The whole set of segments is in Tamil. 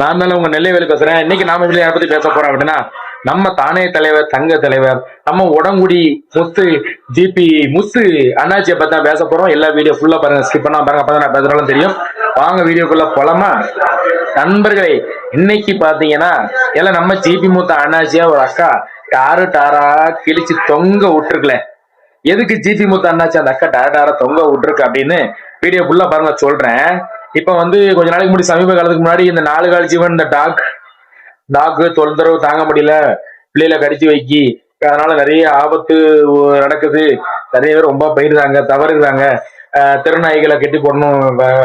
நான் தானே உங்க நெல்லை வேலை பேசுறேன். இன்னைக்கு நாம இதுல யாரை பத்தி பேச போறோம் அப்படின்னா நம்ம தானே தலைவர் தங்க தலைவர் நம்ம உடங்குடி முத்து ஜிபி முத்து அண்ணாச்சியை பத்தி தான் பேச போறோம். எல்லா வீடியோ ஃபுல்லா பாருங்க ஸ்கிப் பண்ணா பாருங்க அப்பதான் நான் பேசுறாலும் தெரியும். வாங்க வீடியோக்குள்ள போலாமா? நண்பர்களே இன்னைக்கு பாத்தீங்கன்னா எல்லாம் நம்ம ஜிபி மூத்த அண்ணாச்சியா ஒரு அக்கா டாரு டாரா கிழிச்சு தொங்க விட்டுருக்கல. எதுக்கு ஜிபி முத்து அண்ணாச்சி அந்த அக்கா டாரா டாரா தொங்க விட்டுருக்கு அப்படின்னு வீடியோ ஃபுல்லா பாருங்க சொல்றேன். இப்ப வந்து கொஞ்ச நாளைக்கு முன்னாடி சமீப காலத்துக்கு முன்னாடி இந்த நாலு கால் ஜீவன் இந்த டாக் டாக்கு தொந்தரவு தாங்க முடியல. பிள்ளைகளை கடிச்சு வைக்கி. அதனால நிறைய ஆபத்து நடக்குது. நிறைய பேர் ரொம்ப பயிர்றாங்க தவறுறாங்க திருநாய்களை கட்டி போடணும்.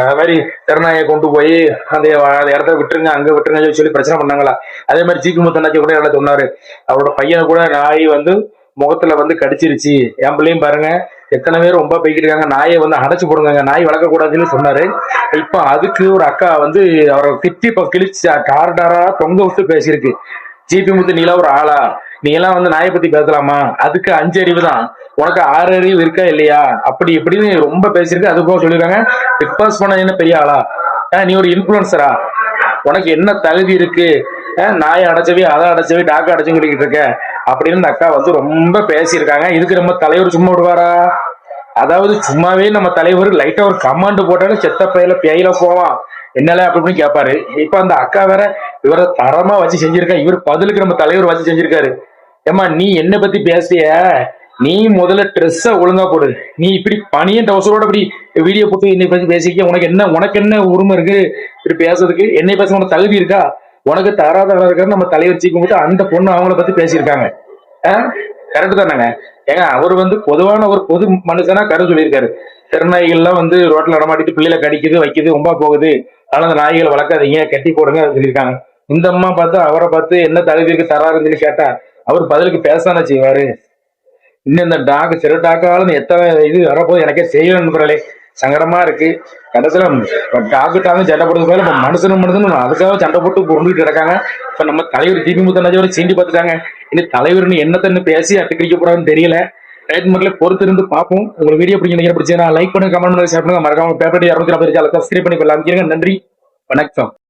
அது மாதிரி திருநாயை கொண்டு போய் அந்த அந்த இடத்த விட்டுருங்க அங்க விட்டுருங்க சொல்லி பிரச்சனை பண்ணாங்களா? அதே மாதிரி ஜிபி முத்தனாச்சி கூட நல்லா சொன்னாரு. அவரோட பையனை கூட நாய் வந்து முகத்துல வந்து கடிச்சிருச்சு. என் பிள்ளையும் பாருங்க. எத்தனை பேர் ரொம்ப போய்கிட்டு இருக்காங்க நாயை வந்து அடைச்சு போடுங்க நாய் வளர்க்கக்கூடாதுன்னு சொன்னாரு. இப்போ அதுக்கு ஒரு அக்கா வந்து அவரை திட்டி இப்போ கிழிச்சு கார்டாரா தொங்க விட்டு பேசியிருக்கு. ஜிபி முத்து நீலாம் ஒரு ஆளா? நீ எல்லாம் வந்து நாயை பத்தி பேசலாமா? அதுக்கு அஞ்சு அறிவு தான். உனக்கு ஆறு அறிவு இருக்கா இல்லையா? அப்படி இப்படின்னு ரொம்ப பேசியிருக்கு. அது போக சொல்லியிருக்காங்க பிக் பாஸ் பண்ண என்ன பெரிய ஆளா? நீ ஒரு இன்ஃபுளுசரா உனக்கு என்ன தகுதி இருக்கு? நாயை அடைச்சவே அதை அடைச்சவே டாக்கா அடைச்சுன்னு சொல்லிக்கிட்டு இருக்க? அப்படின்னு அக்கா வந்து ரொம்ப பேசியிருக்காங்க. இதுக்கு நம்ம தலைவர் சும்மா விடுவாரா? அதாவது சும்மாவே நம்ம தலைவர் லைட்டா ஒரு கமாண்ட் போட்டாலும் செத்த பையில பேயில போவான். என்னல அப்படி இப்படின்னு கேட்பாரு இப்ப அந்த அக்கா வேற இவரை தரமா வச்சு செஞ்சிருக்கா. இவர் பதிலுக்கு நம்ம தலைவர் வச்சு செஞ்சிருக்காரு. ஏமா நீ என்ன பத்தி பேசிய நீ முதல்ல ட்ரெஸ்ஸ ஒழுங்கா போடு. நீ இப்படி பணியன் டவுசரோட இப்படி வீடியோ போட்டு என்னை பத்தி பேசிக்க உனக்கு என்ன உனக்கு என்ன உரிமை இருக்கு? இப்படி பேசுறதுக்கு என்னை பேச உனக்கு தகுதி இருக்கா? உனக்கு தராதரம் இருக்காரு நம்ம தலைவர் சீக்கும் போது அந்த பொண்ணு அவங்கள பத்தி பேசியிருக்காங்க. கரெக்ட் தானேங்க. ஏங்க அவர் வந்து பொதுவான ஒரு பொது மனுஷனா கருத்து சொல்லியிருக்காரு. திருநாய்கள்லாம் வந்து ரோட்ல நடமாட்டிட்டு பிள்ளைகளை கடிக்குது வைக்குது ரொம்ப போகுது. அதனால அந்த நாய்களை வளர்க்காதீங்க கட்டி போடுங்க அப்படின்னு சொல்லியிருக்காங்க. இந்த அம்மா பார்த்து அவரை பார்த்து என்ன தகுதி தராருன்னு சொல்லி கேட்டா அவர் பதிலுக்கு பேசானா செய்வாரு. இன்னும் இந்த டாக் சிறு டாக்காலும் எத்தனை இது வரப்போது எனக்கே செய்யணும் நண்பர்களே. சங்கடமா இருக்கு. கடைசியில டாக்கு டாக்கு சண்டை போடுறது போல இப்ப மனுஷனும் மனுஷனும் அதுக்காக சண்டை போட்டு பொருந்துட்டு இருக்காங்க. இப்ப நம்ம தலைவர் தீபி முத்தனாஜி வரை சீண்டி பார்த்துட்டாங்க. இனி தலைவர்னு என்னத்தன்னு பேசி அட்டுக்கடிக்க போறான்னு தெரியல. ரைட் மக்களை பொறுத்து இருந்து பார்ப்போம். உங்களுக்கு வீடியோ பிடிக்கும் பிடிச்சா லைக் பண்ணுங்க கமெண்ட் பண்ணுங்க ஷேர் பண்ணுங்க. மறக்காம பேப்பர் இரநூத்தி நாற்பது சப்ஸ்கிரைப் பண்ணி கொள்ளலாம் நன்றி வணக்கம்.